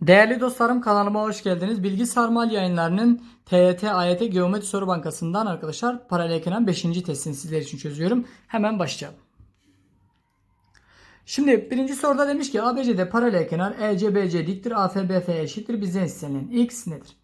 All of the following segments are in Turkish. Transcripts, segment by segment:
Değerli dostlarım kanalıma hoş geldiniz. Bilgi Sarmal yayınlarının TYT AYT Geometri Soru Bankası'ndan arkadaşlar paralel kenar 5. testini sizler için çözüyorum. Hemen başlayalım. Şimdi birinci soruda demiş ki ABC'de paralel kenar EC BC diktir AF BF eşittir bizden istenilen x nedir?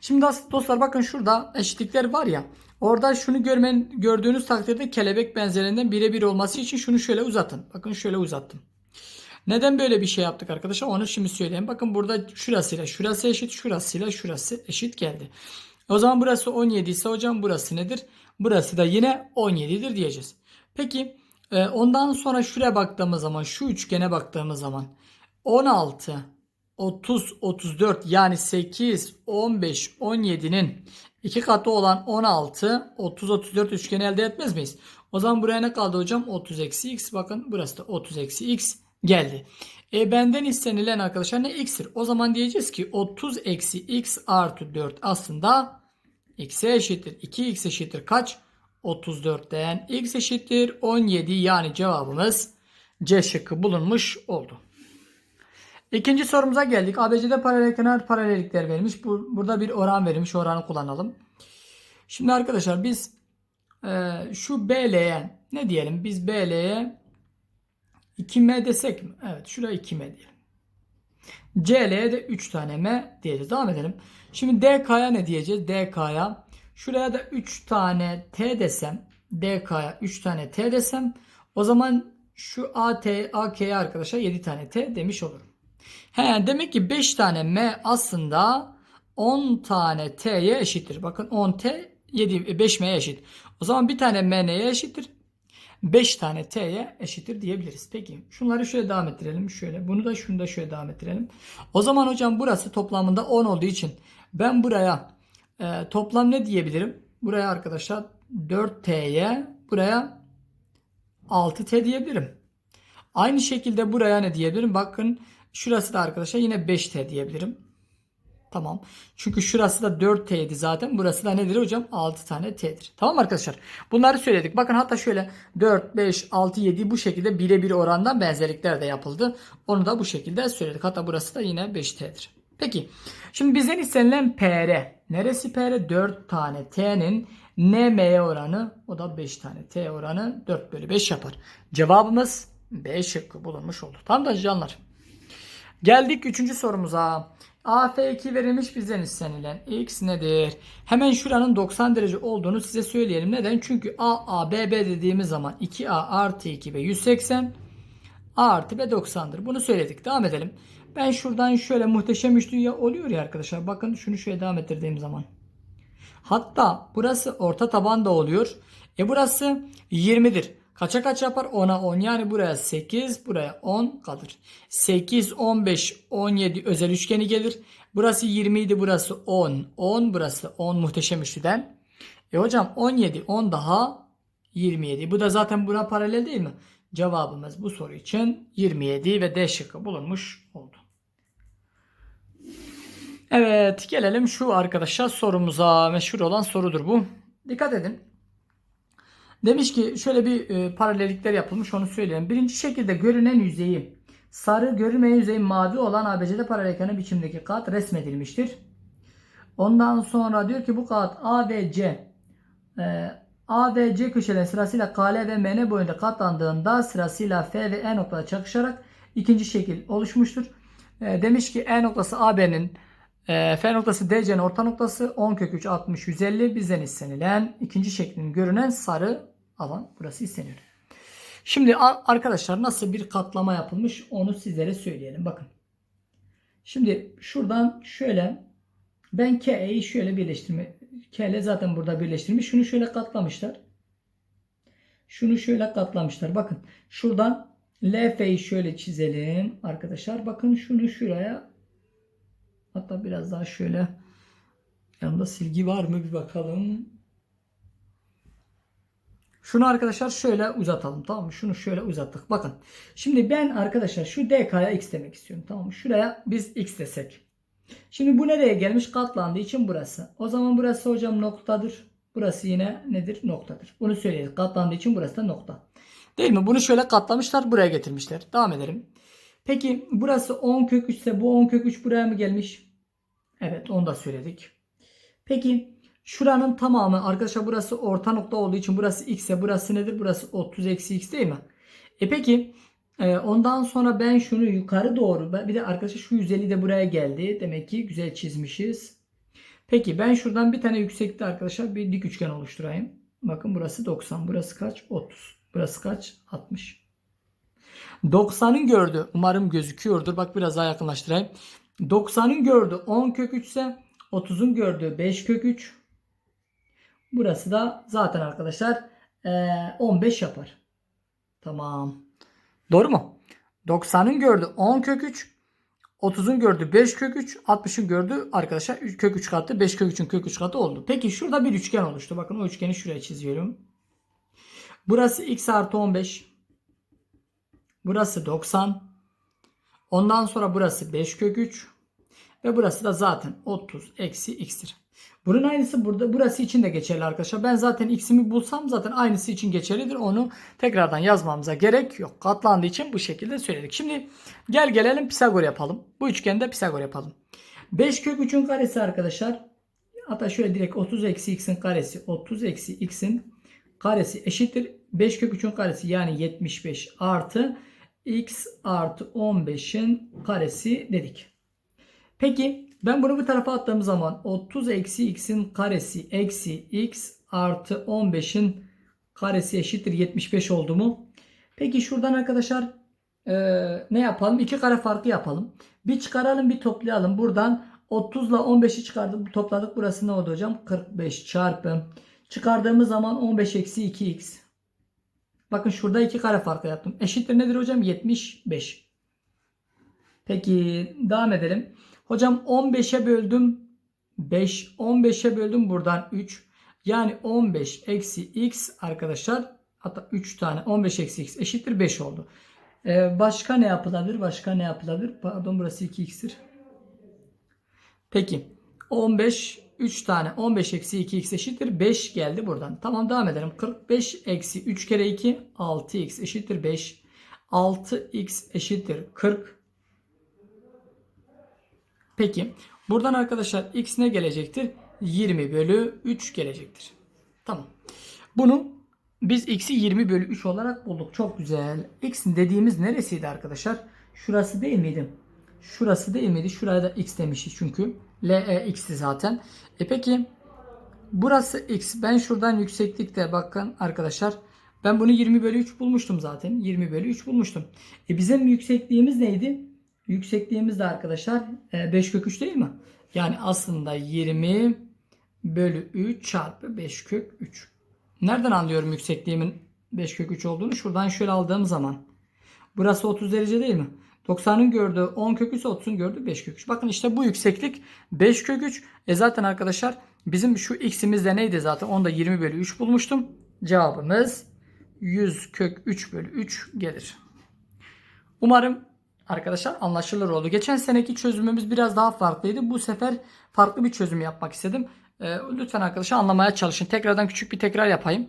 Şimdi dost- dostlar bakın şurada eşitlikler var ya. Orada şunu görmen, gördüğünüz takdirde kelebek benzerinden birebir olması için şunu şöyle uzatın. Bakın şöyle uzattım. Neden böyle bir şey yaptık arkadaşlar? Onu şimdi söyleyeyim. Bakın burada şurasıyla şurası eşit, şurasıyla şurası eşit geldi. O zaman burası 17 ise hocam burası nedir? Burası da yine 17'dir diyeceğiz. Peki e, ondan sonra şuraya baktığımız zaman, şu üçgene baktığımız zaman 16, 30, 34 yani 8, 15, 17'nin iki katı olan 16, 30, 34 üçgeni elde etmez miyiz? O zaman buraya ne kaldı hocam? 30 eksi x. Bakın burası da 30 eksi x geldi. E benden istenilen arkadaşlar ne? x'tir. O zaman diyeceğiz ki 30 eksi x artı 4 aslında x'e eşittir. 2x eşittir kaç? 34'ten x eşittir 17 yani cevabımız C şıkkı bulunmuş oldu. İkinci sorumuza geldik. ABC'de paralel kenar paralellikler vermiş. Bu, burada bir oran verilmiş. Oranı kullanalım. Şimdi arkadaşlar biz e, şu BL'ye ne diyelim? Biz BL'ye 2M desek mi? Evet şuraya 2M diyelim. CL'ye de 3 tane M diyeceğiz. Devam edelim. Şimdi DK'ya ne diyeceğiz? DK'ya şuraya da 3 tane T desem DK'ya 3 tane T desem o zaman şu AT, AK'ye arkadaşlar 7 tane T demiş olurum. He, demek ki 5 tane M aslında 10 tane T'ye eşittir. Bakın 10 T 7 5 M'ye eşit. O zaman bir tane M neye eşittir? 5 tane T'ye eşittir diyebiliriz. Peki şunları şöyle devam ettirelim. Şöyle bunu da şunu da şöyle devam ettirelim. O zaman hocam burası toplamında 10 olduğu için ben buraya e, toplam ne diyebilirim? Buraya arkadaşlar 4T'ye buraya 6T diyebilirim. Aynı şekilde buraya ne diyebilirim? Bakın şurası da arkadaşlar yine 5T diyebilirim. Tamam. Çünkü şurası da 4T'ydi zaten. Burası da nedir hocam? 6 tane T'dir. Tamam arkadaşlar. Bunları söyledik. Bakın hatta şöyle 4, 5, 6, 7 bu şekilde birebir orandan benzerlikler de yapıldı. Onu da bu şekilde söyledik. Hatta burası da yine 5T'dir. Peki. Şimdi bizden istenilen PR. Neresi PR? 4 tane T'nin NM'ye oranı o da 5 tane T oranı 4 bölü 5 yapar. Cevabımız B şıkkı bulunmuş oldu. Tamam da canlar. Geldik 3. sorumuza. AF2 verilmiş bizden istenilen x nedir? Hemen şuranın 90 derece olduğunu size söyleyelim. Neden? Çünkü AA, BB dediğimiz zaman 2A artı 2B 180 A artı B 90'dır. Bunu söyledik. Devam edelim. Ben şuradan şöyle muhteşem üçlü oluyor ya arkadaşlar. Bakın şunu şöyle devam ettirdiğim zaman. Hatta burası orta taban da oluyor. E burası 20'dir. Kaça kaç yapar? 10'a 10. Yani buraya 8, buraya 10 kalır. 8, 15, 17 özel üçgeni gelir. Burası 20 idi, burası 10. 10, burası 10 muhteşem üçlüden. E hocam 17, 10 daha 27. Bu da zaten buna paralel değil mi? Cevabımız bu soru için 27 ve D şıkkı bulunmuş oldu. Evet gelelim şu arkadaşlar sorumuza. Meşhur olan sorudur bu. Dikkat edin. Demiş ki şöyle bir e, paralellikler yapılmış onu söyleyeyim. Birinci şekilde görünen yüzeyi sarı görünmeyen yüzeyi mavi olan ABC'de paralel biçimdeki kat resmedilmiştir. Ondan sonra diyor ki bu kat A ve C e, A ve C köşeler sırasıyla KL ve MN boyunca katlandığında sırasıyla F ve E noktada çakışarak ikinci şekil oluşmuştur. E, demiş ki E noktası AB'nin e, F noktası DC'nin orta noktası 10 kök 3 60 150 bizden istenilen ikinci şeklin görünen sarı alan burası isteniyor. Şimdi arkadaşlar nasıl bir katlama yapılmış onu sizlere söyleyelim. Bakın. Şimdi şuradan şöyle ben KE'yi şöyle birleştirme K ile zaten burada birleştirmiş. Şunu şöyle katlamışlar. Şunu şöyle katlamışlar. Bakın şuradan LF'yi şöyle çizelim arkadaşlar. Bakın şunu şuraya hatta biraz daha şöyle yanında silgi var mı bir bakalım. Şunu arkadaşlar şöyle uzatalım tamam mı? Şunu şöyle uzattık. Bakın. Şimdi ben arkadaşlar şu DK'ya x demek istiyorum tamam mı? Şuraya biz x desek. Şimdi bu nereye gelmiş? Katlandığı için burası. O zaman burası hocam noktadır. Burası yine nedir? Noktadır. Bunu söyleyelim. Katlandığı için burası da nokta. Değil mi? Bunu şöyle katlamışlar. Buraya getirmişler. Devam edelim. Peki burası 10 kök 3 ise bu 10 kök 3 buraya mı gelmiş? Evet onu da söyledik. Peki şuranın tamamı arkadaşlar burası orta nokta olduğu için burası x ise burası nedir? Burası 30 eksi x değil mi? E peki e, ondan sonra ben şunu yukarı doğru bir de arkadaşlar şu 150 de buraya geldi. Demek ki güzel çizmişiz. Peki ben şuradan bir tane yüksekte arkadaşlar bir dik üçgen oluşturayım. Bakın burası 90. Burası kaç? 30. Burası kaç? 60. 90'ın gördü. Umarım gözüküyordur. Bak biraz daha yakınlaştırayım. 90'ın gördü 10 kök 3 ise 30'un gördüğü 5 kök 3. Burası da zaten arkadaşlar eee, 15 yapar. Tamam. Doğru mu? 90'ın gördüğü 10 kök 3. 30'un gördüğü 5 kök 3. 60'ın gördüğü arkadaşlar kök 3 katı. 5 kök 3'ün kök 3 katı oldu. Peki şurada bir üçgen oluştu. Bakın o üçgeni şuraya çiziyorum. Burası x artı 15. Burası 90. Ondan sonra burası 5 kök 3. Ve burası da zaten 30 eksi x'tir. Bunun aynısı burada burası için de geçerli arkadaşlar. Ben zaten x'imi bulsam zaten aynısı için geçerlidir. Onu tekrardan yazmamıza gerek yok. Katlandığı için bu şekilde söyledik. Şimdi gel gelelim Pisagor yapalım. Bu üçgende Pisagor yapalım. 5 kök 3'ün karesi arkadaşlar. Hatta şöyle direkt 30 eksi x'in karesi 30 eksi x'in karesi eşittir. 5 kök 3'ün karesi yani 75 artı x artı 15'in karesi dedik. Peki ben bunu bu tarafa attığım zaman 30 eksi x'in karesi eksi x artı 15'in karesi eşittir 75 oldu mu? Peki şuradan arkadaşlar eee, ne yapalım? İki kare farkı yapalım. Bir çıkaralım bir toplayalım. Buradan 30 ile 15'i çıkardık topladık. Burası ne oldu hocam? 45 çarpı. Çıkardığımız zaman 15 eksi 2x. Bakın şurada iki kare farkı yaptım. Eşittir nedir hocam? 75. Peki devam edelim. Hocam 15'e böldüm 5. 15'e böldüm buradan 3. Yani 15 eksi x arkadaşlar hatta 3 tane 15 eksi x eşittir 5 oldu. Ee, başka ne yapılabilir? Başka ne yapılabilir? Pardon burası 2x'tir. Peki 15 3 tane 15 eksi 2x eşittir 5 geldi buradan. Tamam devam edelim. 45 eksi 3 kere 2 6x eşittir 5. 6x eşittir 40. Peki buradan arkadaşlar x ne gelecektir? 20 bölü 3 gelecektir. Tamam. Bunu biz x'i 20 bölü 3 olarak bulduk. Çok güzel. x dediğimiz neresiydi arkadaşlar? Şurası değil miydi? Şurası değil miydi? Şuraya da x demişiz çünkü. L e, x'ti zaten. E peki burası x. Ben şuradan yükseklikte bakın arkadaşlar. Ben bunu 20 bölü 3 bulmuştum zaten. 20 bölü 3 bulmuştum. E bizim yüksekliğimiz neydi? Yüksekliğimiz de arkadaşlar e, 5 kök 3 değil mi? Yani aslında 20 bölü 3 çarpı 5 kök 3. Nereden anlıyorum yüksekliğimin 5 kök 3 olduğunu? Şuradan şöyle aldığım zaman. Burası 30 derece değil mi? 90'ın gördüğü 10 kök 3 30'un gördüğü 5 kök 3. Bakın işte bu yükseklik 5 kök 3. E zaten arkadaşlar bizim şu x'imiz de neydi zaten? Onu da 20 bölü 3 bulmuştum. Cevabımız 100 kök 3 bölü 3 gelir. Umarım arkadaşlar anlaşılır oldu. Geçen seneki çözümümüz biraz daha farklıydı. Bu sefer farklı bir çözüm yapmak istedim. Ee, lütfen arkadaşlar anlamaya çalışın. Tekrardan küçük bir tekrar yapayım.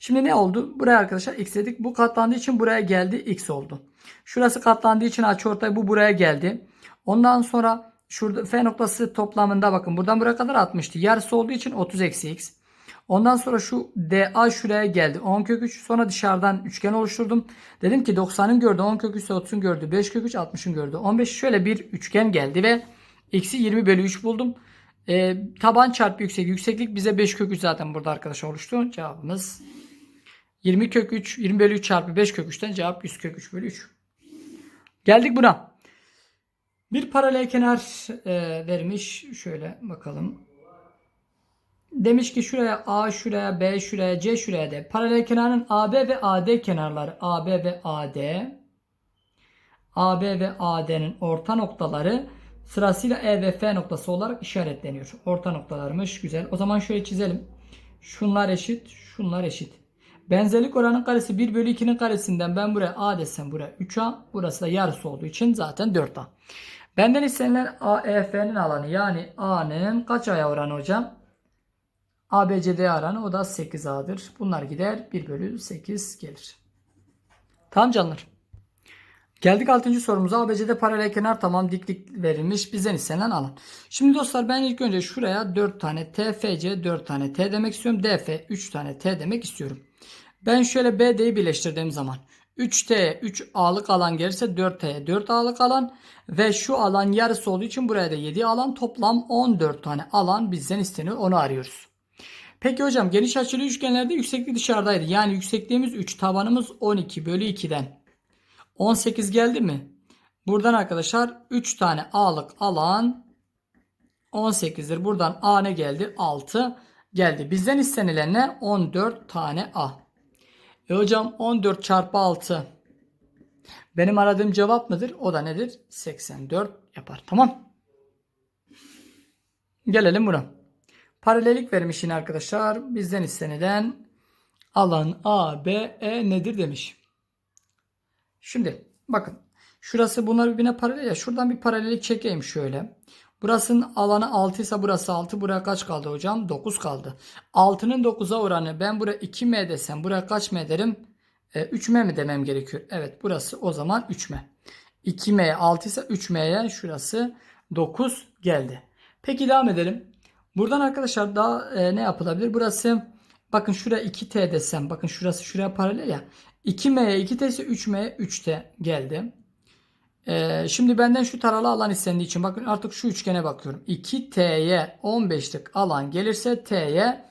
Şimdi ne oldu? Buraya arkadaşlar x dedik. Bu katlandığı için buraya geldi. x oldu. Şurası katlandığı için açıortay bu buraya geldi. Ondan sonra şurada f noktası toplamında bakın buradan buraya kadar 60'tı. Yarısı olduğu için 30 eksi x. Ondan sonra şu DA şuraya geldi. 10 kök 3 sonra dışarıdan üçgen oluşturdum. Dedim ki 90'ın gördüğü 10 kök 3 ise 30'un gördüğü 5 kök 3 60'ın gördüğü 15 şöyle bir üçgen geldi ve x'i 20 bölü 3 buldum. Ee, taban çarpı yüksek. Yükseklik bize 5 kök 3 zaten burada arkadaşlar oluştu. Cevabımız 20 kök 3 20 bölü 3 çarpı 5 kök 3'ten cevap 100 kök 3 bölü 3. Geldik buna. Bir paralel kenar e, vermiş. Şöyle bakalım. Demiş ki şuraya A, şuraya B, şuraya C, şuraya D. Paralel kenarın AB ve AD kenarları. AB ve AD. AB ve AD'nin orta noktaları sırasıyla E ve F noktası olarak işaretleniyor. Orta noktalarmış. Güzel. O zaman şöyle çizelim. Şunlar eşit. Şunlar eşit. Benzerlik oranın karesi 1 bölü 2'nin karesinden ben buraya A desem buraya 3A. Burası da yarısı olduğu için zaten 4A. Benden istenilen AEF'nin alanı yani A'nın kaç A'ya oranı hocam? ABCD aranı o da 8A'dır. Bunlar gider 1 bölü 8 gelir. Tamam canlar. Geldik 6. sorumuza. ABC'de paralel kenar tamam diklik verilmiş. Bizden istenilen alan. Şimdi dostlar ben ilk önce şuraya 4 tane TFC 4 tane T demek istiyorum. DF 3 tane T demek istiyorum. Ben şöyle BD'yi birleştirdiğim zaman 3T 3 A'lık alan gelirse 4T'ye 4 A'lık alan ve şu alan yarısı olduğu için buraya da 7 alan toplam 14 tane alan bizden isteniyor. Onu arıyoruz. Peki hocam geniş açılı üçgenlerde yükseklik dışarıdaydı. Yani yüksekliğimiz 3 tabanımız 12 bölü 2'den. 18 geldi mi? Buradan arkadaşlar 3 tane A'lık alan 18'dir. Buradan A ne geldi? 6 geldi. Bizden istenilen ne? 14 tane A. E hocam 14 çarpı 6 benim aradığım cevap mıdır? O da nedir? 84 yapar. Tamam. Gelelim buna. Paralellik vermiş yine arkadaşlar. Bizden istenilen alan A, B, E nedir demiş. Şimdi bakın. Şurası bunlar birbirine paralel ya. Şuradan bir paralellik çekeyim şöyle. Burasının alanı 6 ise burası 6. Buraya kaç kaldı hocam? 9 kaldı. 6'nın 9'a oranı ben buraya 2M desem buraya kaç M derim? E, 3M mi demem gerekiyor? Evet burası o zaman 3M. 2M 6 ise 3M'ye şurası 9 geldi. Peki devam edelim. Buradan arkadaşlar daha e, ne yapılabilir? Burası bakın şuraya 2T desem bakın şurası şuraya paralel ya. 2M'ye 2T ise 3M'ye 3T geldi. Ee, şimdi benden şu taralı alan istendiği için bakın artık şu üçgene bakıyorum. 2T'ye 15'lik alan gelirse T'ye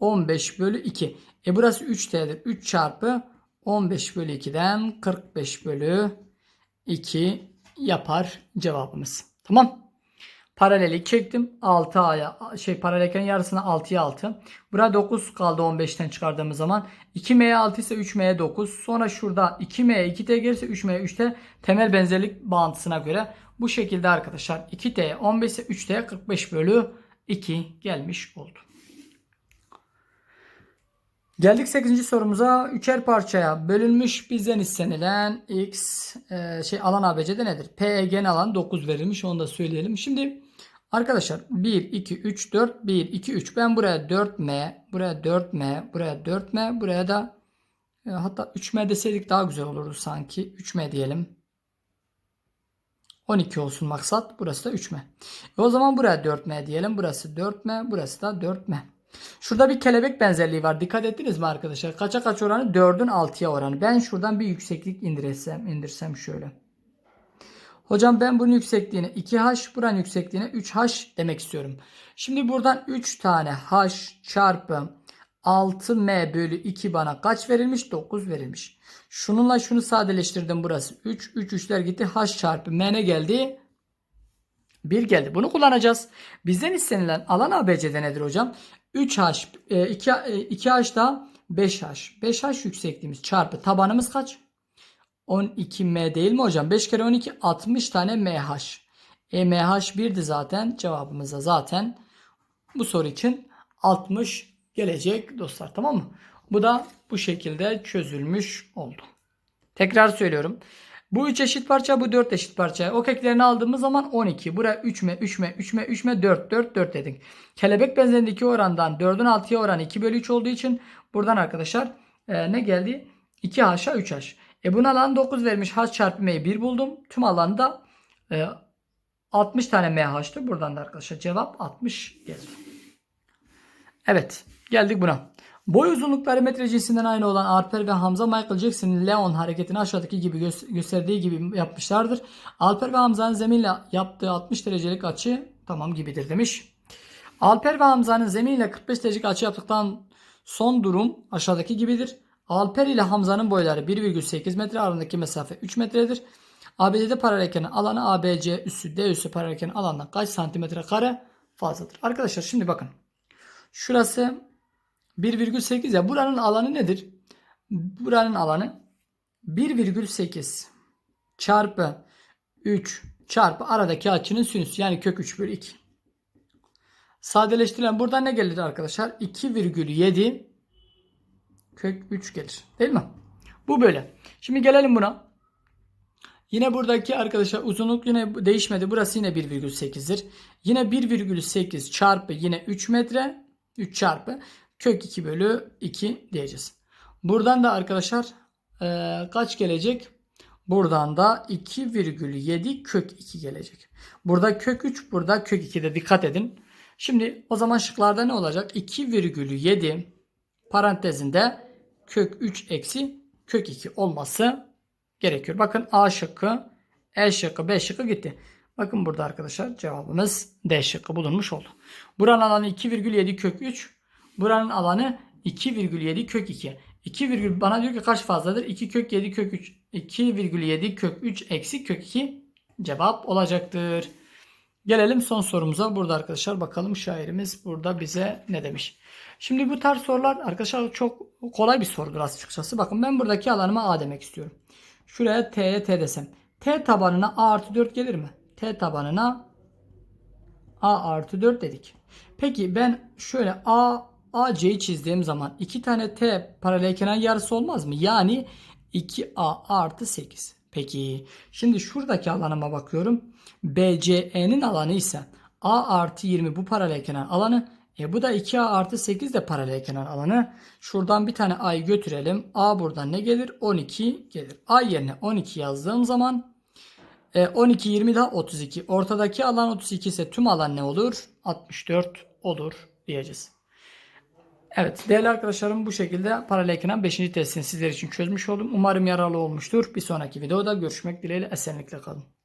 15 bölü 2. E burası 3T'dir. 3 çarpı 15 bölü 2'den 45 bölü 2 yapar cevabımız. Tamam. Paraleli çektim. 6A'ya şey paralelken yarısına 6'ya 6. Burada 9 kaldı 15'ten çıkardığımız zaman. 2M'ye 6 ise 3M'ye 9. Sonra şurada 2M'ye 2T gelirse 3M'ye 3T temel benzerlik bağıntısına göre bu şekilde arkadaşlar 2T'ye 15 ise 3T'ye 45 bölü 2 gelmiş oldu. Geldik 8. sorumuza. Üçer parçaya bölünmüş bizden istenilen x e, şey alan ABC'de nedir? PEG'nin alan 9 verilmiş onu da söyleyelim. Şimdi arkadaşlar 1 2 3 4 1 2 3 ben buraya 4M, buraya 4M, buraya 4M, buraya da e, hatta 3M deseydik daha güzel olurdu sanki. 3M diyelim. 12 olsun maksat. Burası da 3M. E o zaman buraya 4M diyelim. Burası 4M, burası da 4M. Şurada bir kelebek benzerliği var. Dikkat ettiniz mi arkadaşlar? Kaça kaç oranı? 4'ün 6'ya oranı. Ben şuradan bir yükseklik indirsem, indirsem şöyle. Hocam ben bunun yüksekliğine 2h, buranın yüksekliğine 3h demek istiyorum. Şimdi buradan 3 tane h çarpı 6m bölü 2 bana kaç verilmiş? 9 verilmiş. Şununla şunu sadeleştirdim burası. 3, 3, 3'ler gitti. h çarpı m ne geldi? 1 geldi. Bunu kullanacağız. Bizden istenilen alan ABC'de nedir hocam? 3H, 2, 2H da 5H. 5H yüksekliğimiz çarpı tabanımız kaç? 12M değil mi hocam? 5 kere 12 60 tane MH. E MH 1'di zaten. Cevabımız da zaten bu soru için 60 gelecek dostlar tamam mı? Bu da bu şekilde çözülmüş oldu. Tekrar söylüyorum. Bu 3 eşit parça bu 4 eşit parça. O köklerini aldığımız zaman 12. Buraya 3M 3M 3M 3M 4 4 4 dedik. Kelebek benzerindeki orandan 4'ün 6'ya oranı 2 bölü 3 olduğu için buradan arkadaşlar e, ne geldi? 2H'a 3H. E buna alan 9 vermiş. H çarpı M'yi 1 buldum. Tüm alanda e, 60 tane MH'tı. Buradan da arkadaşlar cevap 60 geldi. Evet geldik buna. Boy uzunlukları metre cinsinden aynı olan Alper ve Hamza Michael Jackson'ın Leon hareketini aşağıdaki gibi gö- gösterdiği gibi yapmışlardır. Alper ve Hamza'nın zeminle yaptığı 60 derecelik açı tamam gibidir demiş. Alper ve Hamza'nın zeminle 45 derecelik açı yaptıktan son durum aşağıdaki gibidir. Alper ile Hamza'nın boyları 1,8 metre arasındaki mesafe 3 metredir. ABC'de paralelkenin alanı ABC üssü D üssü paralelkenin alanından kaç santimetre kare fazladır? Arkadaşlar şimdi bakın. Şurası 1,8 ya buranın alanı nedir? Buranın alanı 1,8 çarpı 3 çarpı aradaki açının sinüsü yani kök 3 bölü 2. Sadeleştirilen buradan ne gelir arkadaşlar? 2,7 kök 3 gelir. Değil mi? Bu böyle. Şimdi gelelim buna. Yine buradaki arkadaşlar uzunluk yine değişmedi. Burası yine 1,8'dir. Yine 1,8 çarpı yine 3 metre 3 çarpı kök 2 bölü 2 diyeceğiz. Buradan da arkadaşlar eee, kaç gelecek? Buradan da 2,7 kök 2 gelecek. Burada kök 3 burada kök 2'de dikkat edin. Şimdi o zaman şıklarda ne olacak? 2,7 parantezinde kök 3 eksi kök 2 olması gerekiyor. Bakın A şıkkı, E şıkkı, B şıkkı gitti. Bakın burada arkadaşlar cevabımız D şıkkı bulunmuş oldu. Buranın alanı 2,7 kök 3. Buranın alanı 2,7 kök 2. 2, virgül- bana diyor ki kaç fazladır? 2 kök 7 kök 3. 2,7 kök 3 eksi kök 2 cevap olacaktır. Gelelim son sorumuza. Burada arkadaşlar bakalım şairimiz burada bize ne demiş. Şimdi bu tarz sorular arkadaşlar çok kolay bir sorudur açıkçası. Bakın ben buradaki alanıma A demek istiyorum. Şuraya T'ye T desem. T tabanına A artı 4 gelir mi? T tabanına A artı 4 dedik. Peki ben şöyle A AC'yi çizdiğim zaman iki tane T paralel kenar yarısı olmaz mı? Yani 2A artı 8. Peki şimdi şuradaki alanıma bakıyorum. BCE'nin alanı ise A artı 20 bu paralel kenar alanı. E bu da 2A artı 8 de paralel kenar alanı. Şuradan bir tane A'yı götürelim. A buradan ne gelir? 12 gelir. A yerine 12 yazdığım zaman e, 12 20 daha 32. Ortadaki alan 32 ise tüm alan ne olur? 64 olur diyeceğiz. Evet değerli arkadaşlarım bu şekilde paralel kenar 5. testini sizler için çözmüş oldum. Umarım yararlı olmuştur. Bir sonraki videoda görüşmek dileğiyle esenlikle kalın.